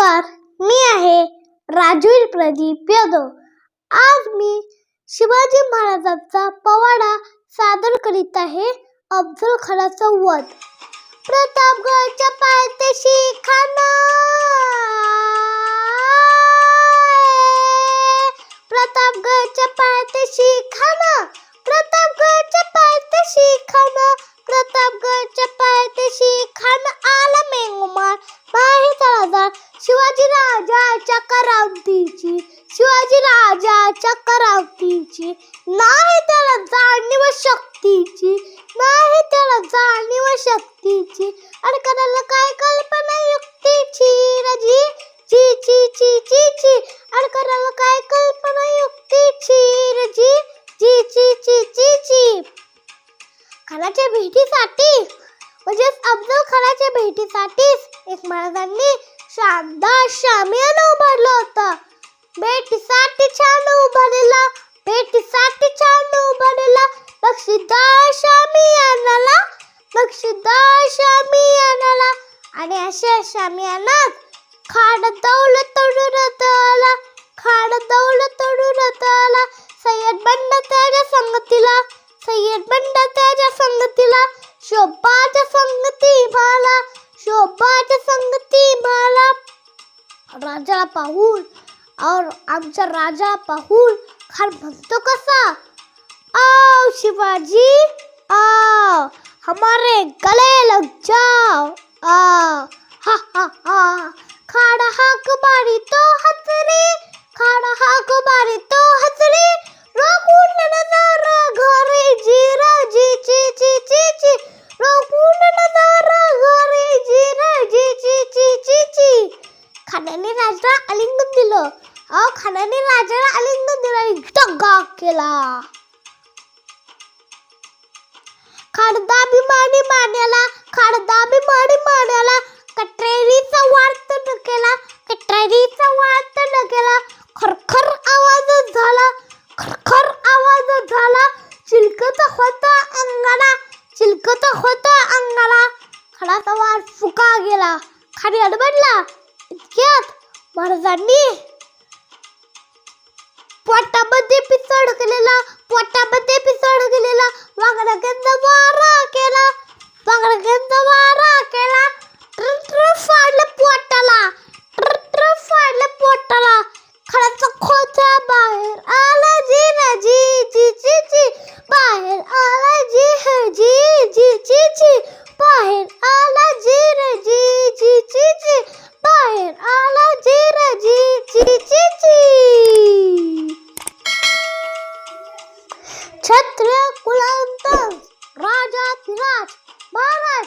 नमस्कार मी आहे राजवीर प्रदीप यादव. आज मी शिवाजी महाराजांचा पवाडा सादर करीत आहे अफजल खानाचा वध. प्रतापगडच्या पायथ्याशी खान. प्रतापगडच्या पायथ्याशी खान. प्रतापगडच्या पाय शिवाजी राजाच्या करावतीची शिवाजी राजाच्या करावतीची. नाही त्याला जाणीव शक्तीची नाही त्याला जाणीव शक्तीची. अडकणाला काय कल्पना युक्तीची रजी? ची ची ची ची ची. अडकणाला काय कल्पना युक्तीची रजी? ची ची ची ची ची. खानाच्या भेटीसाठी म्हणजेच अफजल खानाच्या भेटीसाठीच. एक महाराजांनी शानदार शामियान उभारलं होता. भेटीसाठी छान उभारलेला भेटीसाठी छान उभारलेला बक्षीदार शामियानाला बक्षीदार शामियानाला. आणि अशा शामियानात खाड दौलत तोडून आला खाड दौल तोडून आला सय्यद बंड त्याच्या संगतीला सय्यद बंड त्याच्या संगतीला. शोभाच्या संगती मला शोभाच्या राजा पाहुल और आमचा राजा पाहुल खार म्हणतो कसा आओ शिवाजी, आओ, हमारे गले लग जाओ, आओ। हा हा हा, खाड़ा हाक मारी तो हथरी खाड़ा हाक मारी खाण्याने राजाला आलिंगन दिलं. अहो खाण्याने राजाला आलिंगन दिलं. आणि दगा केला. खडदा मानी मान्याला खडदा मानी मान्याला कटरेरीचा वार्त न केला कटरेरीचा वार्त न केला. खरखर आवाज झाला खरखर आवाज झाला. चिलकत होता अंगाला चिलकत होता अंगाला. खडाचा वार फुका गेला. खाली अडबडला. इतक्यात महाराजांनी पोटामध्ये पिसड केलेला पोटामध्ये पिसड केलेला मारा वारा केला वागडक्यांचा वारा केला ट्र ट्र फाडलं पोटाला ट्र ट्र फाडलं पोटाला खडाचा खोचा बाहेर आला जी ना जी जी जी जी बाहेर आला जी ह जी जी जी जी बाहेर आला जी रे जी जी जी जी बाहेर आला जी रे जी जी जी जी छत्र कुलांत राजाधिराज महाराज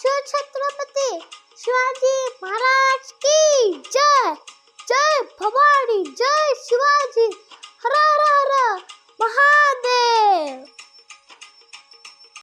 शिवछत्रपती शिवाजी